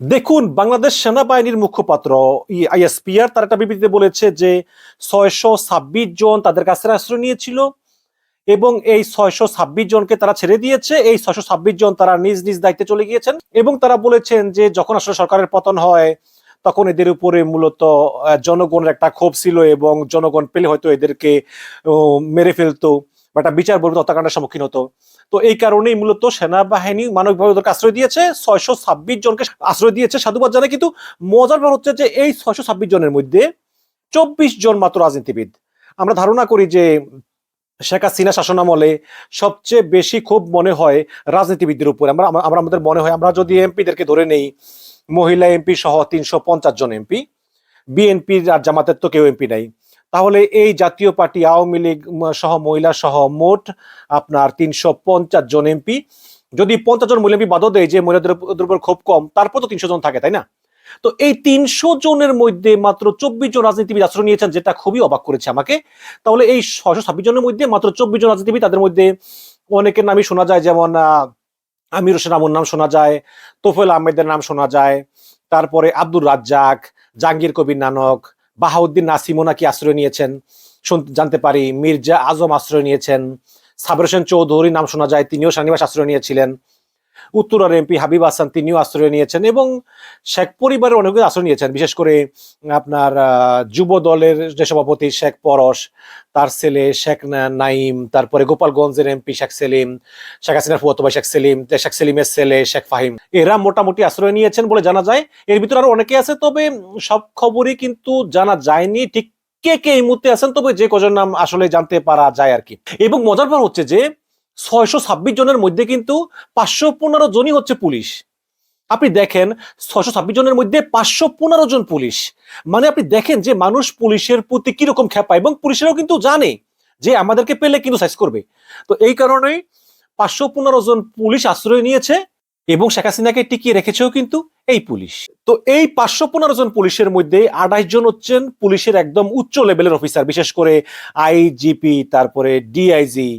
দেখুন, বাংলাদেশ সেনাবাহিনীর মুখপাত্র আইএসপিআর তার একটা বিবৃতিতে বলেছে যে ছয়শো ছাব্বিশ জন তাদের কাছে আশ্রয় নিয়েছিল এবং এই ছয়শো ছাব্বিশ জনকে তারা ছেড়ে দিয়েছে। এই ছয়শো ছাব্বিশ জন তারা নিজ নিজ দায়িত্বে চলে গিয়েছেন এবং তারা বলেছেন যে যখন আসলে সরকারের পতন হয়, তখন এদের উপরে মূলত জনগণের একটা ক্ষোভ ছিল এবং জনগণ পেলে হয়তো এদেরকে মেরে ফেলতো। বা একটা বিচার বর্বিত হত্যাকাণ্ডের সম্মুখীন হতো। তো এই কারণেই মূলত সেনাবাহিনী মানবিকভাবে ওদেরকে আশ্রয় দিয়েছে। ছয়শো ছাব্বিশ জনকে আশ্রয় দিয়েছে সাধুবাদ জানায় কিন্তু মজার ব্যাপার হচ্ছে যে এই ছয়শো ছাব্বিশ জনের মধ্যে চব্বিশ জন মাত্র রাজনীতিবিদ। আমরা ধারণা করি যে শেখ হাসিনা শাসনামলে সবচেয়ে বেশি খুব মনে হয় রাজনীতিবিদদের উপরে। আমরা, আমরা- আমরা আমাদের মনে হয়, আমরা যদি এমপিদেরকে ধরে নেই, মহিলা এমপি সহ তিনশো পঞ্চাশ জন এমপি। বিএনপির আর জামাতের তো কেউ এমপি নাই। তাহলে এই জাতীয় পার্টি আওয়ামী লীগ সহ মহিলা সহ মোট আপনার তিনশো পঞ্চাশ জন এমপি। যদি পঞ্চাশ জন মহিলা এমপি বাদও দেয় যে মহিলাদের উপ- উপর খুব কম, তারপর তো তিনশো জন থাকে, তাই না? তো এই তিনশো জনের মধ্যে মাত্র চব্বিশ জন রাজনীতিবিদ আশ্রয় নিয়েছেন, যেটা খুবই অবাক করেছে আমাকে। তাহলে এই ছশো ছাব্বিশ জনের মধ্যে মাত্র চব্বিশ জন রাজনীতিবিদ, তাদের মধ্যে অনেকের নামই শোনা যায়, যেমন আমির হোসেন আমুর নাম শোনা যায়, তোফেল আহমেদের নাম শোনা যায়, তারপরে আব্দুর রাজ্জাক, জাহাঙ্গীর কবির নানক বাহাউদ্দিন নাসিমো নাকি আশ্রয় নিয়েছেন। জানতে পারি, মির্জা আজম আশ্রয় নিয়েছেন। সাবর চৌধুরীর চৌধুরী নাম শোনা যায়, তিনিও শানিবাস আশ্রয় নিয়েছিলেন। উত্তরার এমপি হাবিব হাসান তিনিও আশ্রয় নিয়েছেন এবং শেখ পরিবারের অনেকে আশ্রয় নিয়েছেন। বিশেষ করে আপনার যুব দলের যে সভাপতি শেখ পরশ, তার ছেলে শেখ নাইম, তারপরে গোপালগঞ্জের এমপি শেখ সেলিম, শেখ হাসিনার ফুয়াতো ভাই শেখ সেলিম শেখ সেলিমের ছেলে শেখ ফাহিম। এরা মোটামুটি আশ্রয় নিয়েছেন বলে জানা যায়। এর ভিতরে আরও অনেকে আছে, তবে সব খবরই কিন্তু জানা যায়নি ঠিক কে কে এই মুহূর্তে আছেন, তবে যে কজন নাম আসলে জানতে পারা যায় আর কি। এবং মজার ব্যাপার হচ্ছে যে ছয়শো ছাব্বিশ জনের মধ্যে কিন্তু পাঁচশো পনেরো জনই হচ্ছে পুলিশ। আপনি দেখেন, ছয়শো ছাব্বিশ জনের মধ্যে পাঁচশো পনেরো জন পুলিশ। মানে আপনি দেখেন যে মানুষ পুলিশের প্রতি কীরকম খেপা এবং পুলিশেরাও কিন্তু জানে যে আমাদেরকে পেলে কিন্তু সাইজ করবে। তো এই কারণেই পাঁচশো পনেরো জন পুলিশ আশ্রয় নিয়েছে এবং শেখ হাসিনাকে টিকিয়ে রেখেছেও কিন্তু এই পুলিশ। তো এই পাঁচশো পনেরো জন পুলিশের মধ্যে আঠাইশ জন হচ্ছেন পুলিশের একদম উচ্চ লেভেলের অফিসার, বিশেষ করে আইজিপি, তারপরে ডিআইজি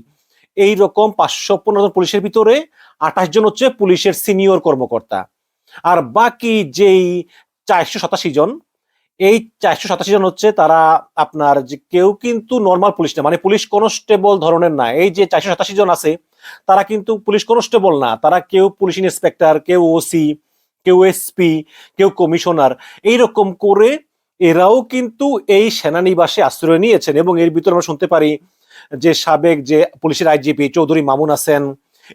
এই রকম পাঁচশো পনেরো জন পুলিশের ভিতরে আঠাশ জন হচ্ছে পুলিশের সিনিয়র কর্মকর্তা। আর বাকি যেই চারশো সাতাশি জন, এই চারশো সাতাশি জন হচ্ছে তারা আপনার যে কেউ কিন্তু নর্মাল পুলিশ না মানে পুলিশ কনস্টেবল ধরনের না। এই যে চারশো সাতাশি জন আছে, তারা কিন্তু পুলিশ কনস্টেবল না। তারা কেউ পুলিশ ইন্সপেক্টর কেউ ওসি কেউ এসপি কেউ কমিশনার এইরকম করে এরাও কিন্তু এই সেনানিবাসে আশ্রয় নিয়েছেন এবং এর ভিতরে আমরা শুনতে পারি যে সাবেক যে পুলিশের আইজিপি চৌধুরী মামুন আছেন,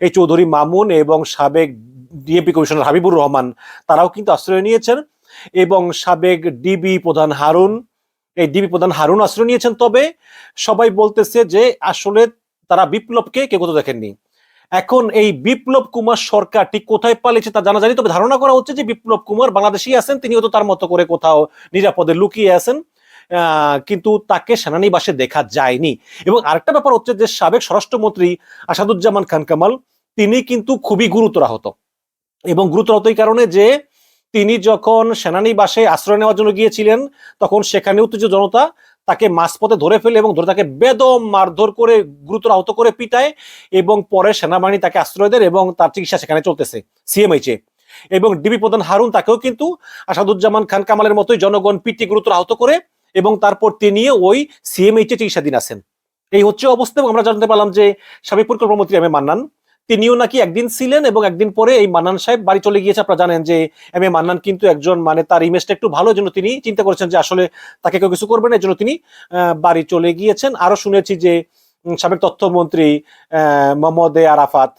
এই চৌধুরী মামুন এবং সাবেক ডিএপি কমিশনার হাবিবুর রহমান, তারাও কিন্তু আশ্রয় নিয়েছেন এবং সাবেক ডিবি প্রধান হারুন, এই ডিবি প্রধান হারুন আশ্রয় নিয়েছেন। তবে সবাই বলতেছে যে আসলে তারা বিপ্লবকে কেউ কোথাও দেখেননি। এখন এই বিপ্লব কুমার সরকার ঠিক কোথায় পালিয়েছে তা জানা জানি তবে ধারণা করা হচ্ছে যে বিপ্লব কুমার বাংলাদেশি আছেন তিনি হয়তো তার মতো করে কোথাও নিরাপদে লুকিয়ে আছেন। কিন্তু তাকে সেনানিবাসে দেখা যায়নি। এবং আরেকটা ব্যাপার হচ্ছে যে সাবেক স্বরাষ্ট্রমন্ত্রী আসাদুজ্জামান খান কামাল, তিনি কিন্তু খুবই গুরুতর আহত। এবং গুরুতর আহত এই কারণে যে তিনি যখন সেনানিবাসে আশ্রয় নেওয়ার জন্য গিয়েছিলেন, তখন সেখানে উত্তেজিত জনতা তাকে মাঝপথে ধরে ফেলে এবং ধরে তাকে বেদম মারধর করে গুরুতর আহত করে পিটায় এবং পরে সেনাবাহিনী তাকে আশ্রয় দেন এবং তার চিকিৎসা সেখানে চলতেছে সিএমএইচে এবং ডিবি প্রধান হারুন তাকেও কিন্তু আসাদুজ্জামান খান কামালের মতোই জনগণ পিটি গুরুতর আহত করে এবং তারপর তিনি ওই সিএমএইচে চিকিৎসাধীন আছেন। এই হচ্ছে অবস্থা এবং আমরা জানতে পারলাম যে সাবেক পরিকল্পনা মন্ত্রী এম এ মান্নান, তিনিও নাকি একদিন ছিলেন এবং একদিন পরে এই মান্নান সাহেব বাড়ি চলে গিয়েছে। আপনারা জানেন যে এম এ মান্নান কিন্তু একজন মানে তার ইমেজটা একটু ভালো জন্য তিনি চিন্তা করেছেন যে আসলে তাকে কেউ কিছু করবে না এই জন্য তিনি বাড়ি চলে গিয়েছেন। আরও শুনেছি যে সাবেক তথ্যমন্ত্রী মোহাম্মদ এ আরাফাত,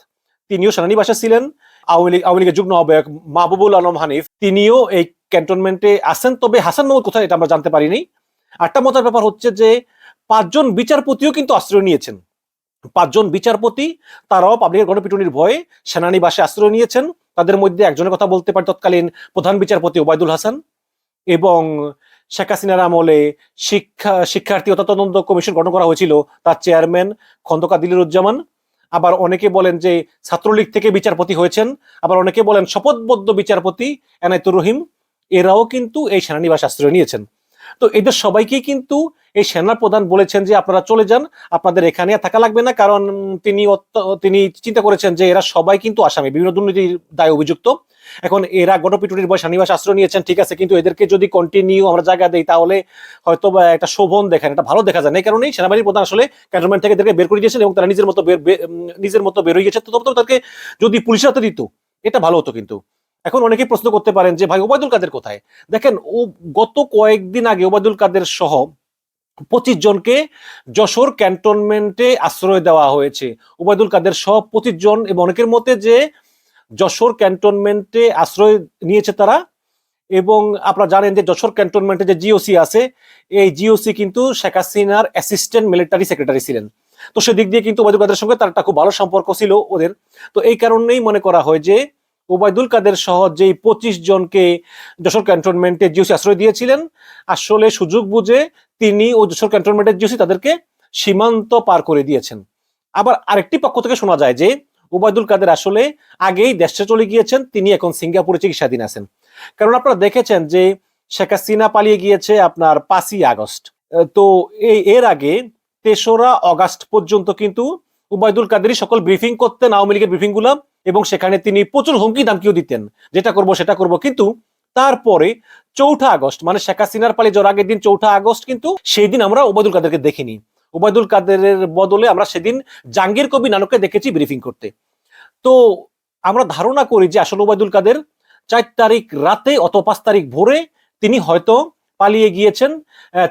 তিনিও সেনানিবাসে ছিলেন। আওয়ামী লীগ, আওয়ামী লীগের যুগ্ম আহ্বায়ক মাহবুবুল আলম হানিফ, তিনিও এই ক্যান্টনমেন্টে আছেন। তবে হাসান মাহমুদ কোথায় এটা আমরা জানতে পারিনি। আরেকটা মজার ব্যাপার হচ্ছে যে পাঁচজন বিচারপতিও কিন্তু আশ্রয় নিয়েছেন। পাঁচজন বিচারপতি তারাও পাবলিকের গণপিটুনির ভয়ে সেনানিবাসে আশ্রয় নিয়েছেন। তাদের মধ্যে একজনের কথা বলতে পারি তৎকালীন প্রধান বিচারপতি ওবায়দুল হাসান এবং শেখ হাসিনার আমলে শিক্ষা, শিক্ষার্থী তদন্ত কমিশন গঠন করা হয়েছিল তার চেয়ারম্যান খন্দকার দিলুরুজ্জামান। আবার অনেকে বলেন যে ছাত্রলীগ থেকে বিচারপতি হয়েছেন। আবার অনেকে বলেন শপথবদ্ধ বিচারপতি এনায়তুর রহিম। এরাও কিন্তু এই সেনানিবাস আশ্রয় নিয়েছেন। তো এদের সবাইকেই কিন্তু এই সেনা প্রধান বলেছেন যে আপনারা চলে যান, আপনাদের এখানে থাকা লাগবে না, কারণ তিনি তিনি চিন্তা করেছেন যে এরা সবাই কিন্তু আসামি, বিভিন্ন দুর্নীতির দায় অভিযুক্ত। এখন এরা গণপিটুনির বয়স নিবাস আশ্রয় নিয়েছেন, ঠিক আছে, কিন্তু এদেরকে যদি কন্টিনিউ আমরা জায়গা দিই, তাহলে হয়তো একটা শোভন দেখেন এটা ভালো দেখা যায় না। এই কারণেই সেনাবাহিনীর প্রধান আসলে ক্যান্টনমেন্ট থেকে এদেরকে বের করে দিয়েছেন এবং তারা নিজের মতো নিজের মতো বের হয়ে গেছে। তো তাদেরকে যদি পুলিশের হাতে দিত, এটা ভালো হতো কিন্তু। এখন অনেকেই প্রশ্ন করতে পারেন যে, ভাই, ওবায়দুল কাদের কোথায়? দেখেন, ও গত কয়েকদিন আগে ওবায়দুল কাদের সহ পঁচিশ জনকে যশোর ক্যান্টনমেন্টে আশ্রয় দেওয়া হয়েছে। ওবায়দুল কাদের সহ পঁচিশ জন এবং অনেকের মতে যে, যশোর ক্যান্টনমেন্টে আশ্রয় নিয়েছে তারা এবং আপনারা জানেন যে, যশোর ক্যান্টনমেন্টে যে জিওসি আছে, এই জিওসি কিন্তু শেখ হাসিনার অ্যাসিস্ট্যান্ট মিলিটারি সেক্রেটারি ছিলেন। তো সেদিক দিয়ে কিন্তু ওবায়দুল কাদের সঙ্গে তার একটা খুব ভালো সম্পর্ক ছিল ওদের। তো এই কারণেই মনে করা হয় যে ওবায়দুল কাদের সহ যেই পঁচিশ জনকে যশোর ক্যান্টনমেন্টে জিওসি আশ্রয় দিয়েছিলেন, আসলে সুযোগ বুঝে তিনি ও যশোর ক্যান্টনমেন্টের জিওসি তাদেরকে সীমান্ত পার করে দিয়েছেন। আবার আরেকটি পক্ষ থেকে শোনা যায় যে ওবায়দুল কাদের আসলে আগেই দেশে চলে গিয়েছেন, তিনি এখন সিঙ্গাপুরে চিকিৎসাধীন আছেন। কারণ আপনারা দেখেছেন যে শেখ হাসিনা পালিয়ে গিয়েছে আপনার পাঁচই আগস্ট। তো এই, এর আগে তেসরা অগাস্ট পর্যন্ত কিন্তু উবায়দুল কাদেরই সকল ব্রিফিং করতেন, আওয়ামী লীগের ব্রিফিংগুলা এবং সেখানে তিনি প্রচুর হুমকি দামকিও দিতেন, যেটা করব, সেটা করব। কিন্তু তারপরে চৌঠা আগস্ট মানে শেখ হাসিনার পালি যাওয়ার আগের দিন চৌঠা আগস্ট, কিন্তু সেই দিন আমরা ওবায়দুল কাদেরকে দেখিনি। ওবায়দুল কাদেরের বদলে আমরা সেদিন জাঙ্গির কবি নানককে দেখেছি ব্রিফিং করতে। তো আমরা ধারণা করি যে আসলে ওবায়দুল কাদের চার তারিখ রাতে অথবা পাঁচ তারিখ ভোরে তিনি হয়তো পালিয়ে গিয়েছেন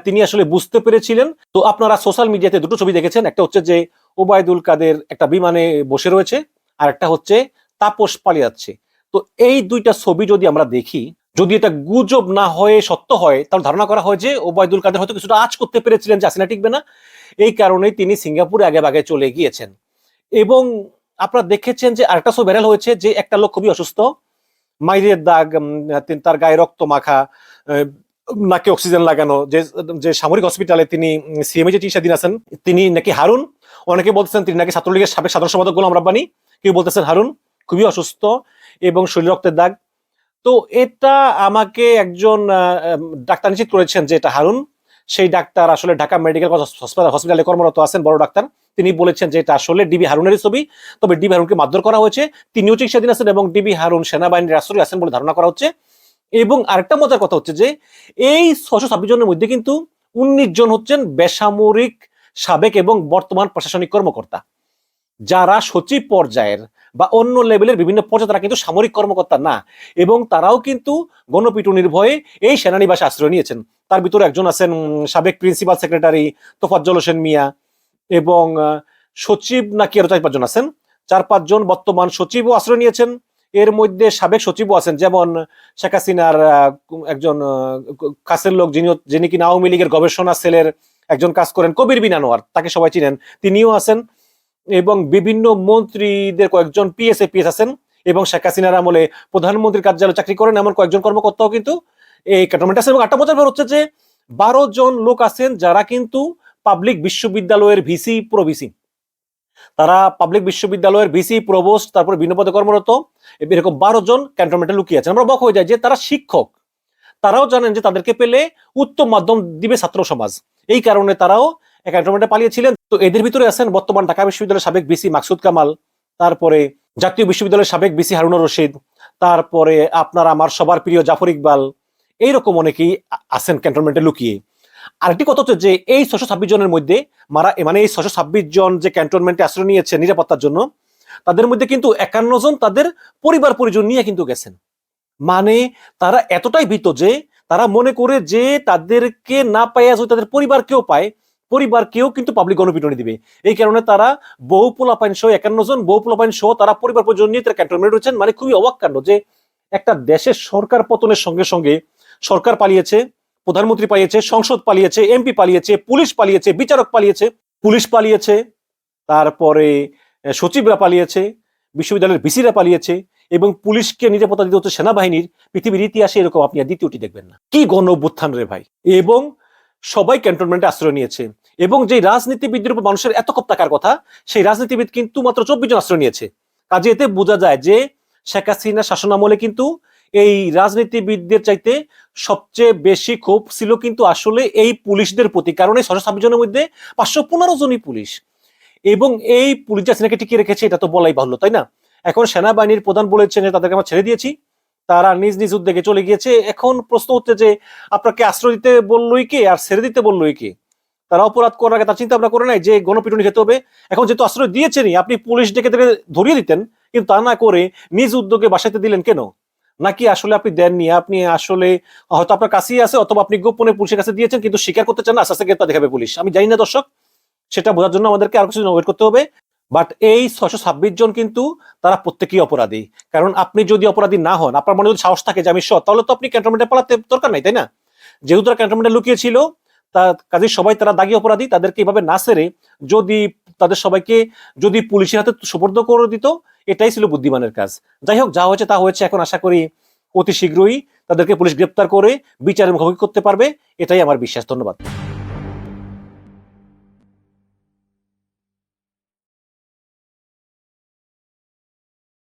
তিনি আসলে বুঝতে পেরেছিলেন। তো আপনারা সোশ্যাল মিডিয়াতে দুটো ছবি দেখেছেন, একটা হচ্ছে যে ওবায়দুল কাদের একটা বিমানে বসে রয়েছে আর একটা হচ্ছে তাপস পালিয়ে যাচ্ছে তো এই দুইটা ছবি যদি আমরা দেখি, যদি এটা গুজব না হয়ে সত্য হয়, তাহলে ধারণা করা হয় যে ওবায়দুল কাদের হয়তো কিছুটা আজ করতে পেরেছিলেন যে আসিনা টিকবে না। এই কারণেই তিনি সিঙ্গাপুরে আগে বাগে চলে গিয়েছেন। এবং আপনারা দেখেছেন যে আরেকটা ছবি ভাইরাল হয়েছে যে একটা লোক খুবই অসুস্থ, মাইরের দাগ তার গায়ে রক্ত মাখা নাকে অক্সিজেন লাগানো, যে যে সামরিক হসপিটালে তিনি সিএমএ যে চিকিৎসাধীন আছেন, তিনি নাকি হারুন। অনেকে বলতেছেন তিনি নাকি ছাত্রলীগের সাবেক সাধারণ সম্পাদক গোলাম রাব্বানি। কেউ বলতেছেন, হারুন, খুবই অসুস্থ এবং শরীর রক্তের দাগ। তো এটা আমাকে একজন ডাক্তার নিশ্চিত করেছেন যে এটা হারুন। সেই ডাক্তার আসলে ঢাকা মেডিকেল হসপিটালে কর্মরত আছেন, বড় ডাক্তার। তিনি বলেছেন যে এটা আসলে ডিবি হারুনের ছবি। তবে ডিবি হারুনকে মারধর করা হয়েছে। তিনিও চিকিৎসাধীন আছেন এবং ডিবি হারুন সেনাবাহিনীর আশ্রয় আছেন বলে ধারণা করা হচ্ছে। এবং আরেকটা মজার কথা হচ্ছে যে এই ছশো ছাব্বিশ জনের মধ্যে কিন্তু উনিশ জন হচ্ছেন বেসামরিক সাবেক এবং বর্তমান প্রশাসনিক কর্মকর্তা। যারা সচিব পর্যায়ের বা অন্য লেভেলের বিভিন্ন পর্যায়ে তারা কিন্তু সামরিক কর্মকর্তা না, এবং তারাও কিন্তু গণপিটুনির ভয়ে এই সেনানিবাসে আশ্রয় নিয়েছেন। তার ভিতরে একজন আছেন সাবেক প্রিন্সিপাল সেক্রেটারি তোফাজ্জল হোসেন মিয়া, এবং সচিব নাকি আরও চার পাঁচজন আছেন? চার পাঁচজন বর্তমান সচিবও আশ্রয় নিয়েছেন। এর মধ্যে সাবেক সচিবও আছেন, যেমন শেখ হাসিনার একজন কাছের লোক যিনি যিনি কিনা আওয়ামী লীগের গবেষণা সেলের একজন কাজ করেন, কবির বিন আনোয়ার, তাকে সবাই চিনেন। তিনিও আছেন। এবং বিভিন্ন মন্ত্রীদের কয়েকজন পিএসএ পিএস আছেন এবং শেখ হাসিনার আমলে প্রধানমন্ত্রীর কার্যালয়ে চাকরি করেন এমন কয়েকজন কর্মকর্তাও কিন্তু এই ক্যান্টনমেন্ট আছে এবং একটা মজার হচ্ছে যে বারো জন লোক আছেন যারা কিন্তু পাবলিক বিশ্ববিদ্যালয়ের ভিসি প্রো ভিসি তারা পাবলিক বিশ্ববিদ্যালয়ের ভিসি প্রভোস্ট তারপরে বিভিন্ন পদে কর্মরত, এরকম বারো জন ক্যান্টনমেন্টে লুকিয়ে আছেন। আমরা বক হয়ে যায় যে তারা শিক্ষক। তারাও জানেন যে তাদেরকে পেলে উত্তম মাধ্যম দিবে ছাত্র সমাজ। এই কারণে তারাও ক্যান্টনমেন্টে পালিয়েছিলেন। তো এদের ভিতরে আছেন বর্তমান ঢাকা বিশ্ববিদ্যালয়ের সাবেক বিসি মাকসুদ কামাল, তারপরে জাতীয় বিশ্ববিদ্যালয়ের সাবেক বিসি হারুনুর রশিদ, তারপরে আপনার আমার সবার প্রিয় জাফর ইকবাল, এইরকম অনেকেই আছেন ক্যান্টনমেন্টে লুকিয়ে। আরেকটি কথা হচ্ছে যে এই ছশো ছাব্বিশ জনের মধ্যে মারা মানে এই ছশো ছাব্বিশ জন যে ক্যান্টনমেন্টে আশ্রয় নিয়েছে নিরাপত্তার জন্য, তাদের মধ্যে কিন্তু একান্ন জন তাদের পরিবার পরিজন নিয়ে কিন্তু গেছেন। মানে তারা এতটাই ভীত যে তারা মনে করে যে তাদেরকে না পাইয়া যদি তাদের পরিবারকেও পায় পরিবারকেও কিন্তু পাবলিক গণপিটনি দিবে। এই কারণে তারা বহু পোলাপাইন সহ, একান্ন জন বহু পোলাপাইন সহ তারা পরিবার পরিজন নিয়ে তারা ক্যান্টনমেন্ট রয়েছেন মানে খুবই অবাক কাণ্ড যে একটা দেশের সরকার পতনের সঙ্গে সঙ্গে সরকার পালিয়েছে, প্রধানমন্ত্রী পালিয়েছে, সংসদ পালিয়েছে এমপি পালিয়েছে, পুলিশ পালিয়েছে, বিচারক পালিয়েছে, পুলিশ পালিয়েছে, তারপরে সচিবরা পালিয়েছে, বিশ্ববিদ্যালয়ের ভিসিরা পালিয়েছে এবং পুলিশকে নিরাপত্তা দিতে হচ্ছে সেনাবাহিনীর। পৃথিবীর ইতিহাসে এরকম আপনি আর দ্বিতীয়টি দেখবেন না। কি গণ অভ্যুত্থান রে ভাই। এবং সবাই ক্যান্টনমেন্টে আশ্রয় নিয়েছে। এবং যে রাজনীতিবিদদের উপর মানুষের এত টাকার কথা, সেই রাজনীতিবিদ কিন্তু মাত্র চব্বিশ জন আশ্রয় নিয়েছে। কাজে এতে বোঝা যায় যে শেখ হাসিনা শাসনামলে কিন্তু এই রাজনীতিবিদদের চাইতে সবচেয়ে বেশি ক্ষোভ ছিল কিন্তু আসলে এই পুলিশদের প্রতি, কারণ এই ছশো জনের মধ্যে পাঁচশো পনেরো জনই পুলিশ। এবং এই পুলিশ হাসিনাকে টিকিয়ে রেখেছে, এটা তো বলাই বাহুল্য, তাই না? এখন সেনাবাহিনীর প্রধান বলেছেন যে তাদেরকে আমরা ছেড়ে দিয়েছি। তারা নিজ নিজ উদ্যোগে চলে গিয়েছে। এখন প্রশ্ন হচ্ছে যে, আপনাকে আশ্রয় দিতে বললোই কে আর ছেড়ে দিতে বললোই কে? তারা অপরাধ করার আগে তার চিন্তা ভাবনা করে নাই যে, গণপিটুনি খেতে হবে? এখন যেহেতু আশ্রয় দিয়েছেনই, আপনি পুলিশ ডেকে তাকে ধরিয়ে দিতেন, কিন্তু তা না করে নিজ উদ্যোগে বাসাতে দিলেন কেন? নাকি আসলে আপনি দেননি? আপনি আসলে, হয়তো আপনার কাছেই আছে, অথবা আপনি গোপনে পুলিশের কাছে দিয়েছেন, কিন্তু স্বীকার করতে চান না, আস্তে আস্তে গ্রেপ্তার দেখাবে পুলিশ। আমি জানি না দর্শক, সেটা বোঝার জন্য আমাদেরকে আরও কিছু ওয়েট করতে হবে। বাট এই ছশো ছাব্বিশ জন কিন্তু তারা প্রত্যেকেই অপরাধী। কারণ আপনি যদি অপরাধী না হন, আপনার মনে যদি সাহস থাকে যে আমি সৎ, তাহলে তো আপনি ক্যান্টনমেন্টে পালাতে দরকার নাই, তাই না? যেহেতু তারা ক্যান্টনমেন্টে লুকিয়ে ছিল, তা কাজে সবাই তারা দাগি অপরাধী, তাদেরকে এভাবে না সেরে যদি তাদের সবাইকে যদি পুলিশের হাতে সুপর্দ করে দিত, এটাই ছিল বুদ্ধিমানের কাজ। যাই হোক, যা হয়েছে তা হয়েছে, এখন আশা করি অতি শীঘ্রই তাদেরকে পুলিশ গ্রেপ্তার করে বিচারের মুখোমুখি করতে পারবে, এটাই আমার বিশ্বাস। ধন্যবাদ।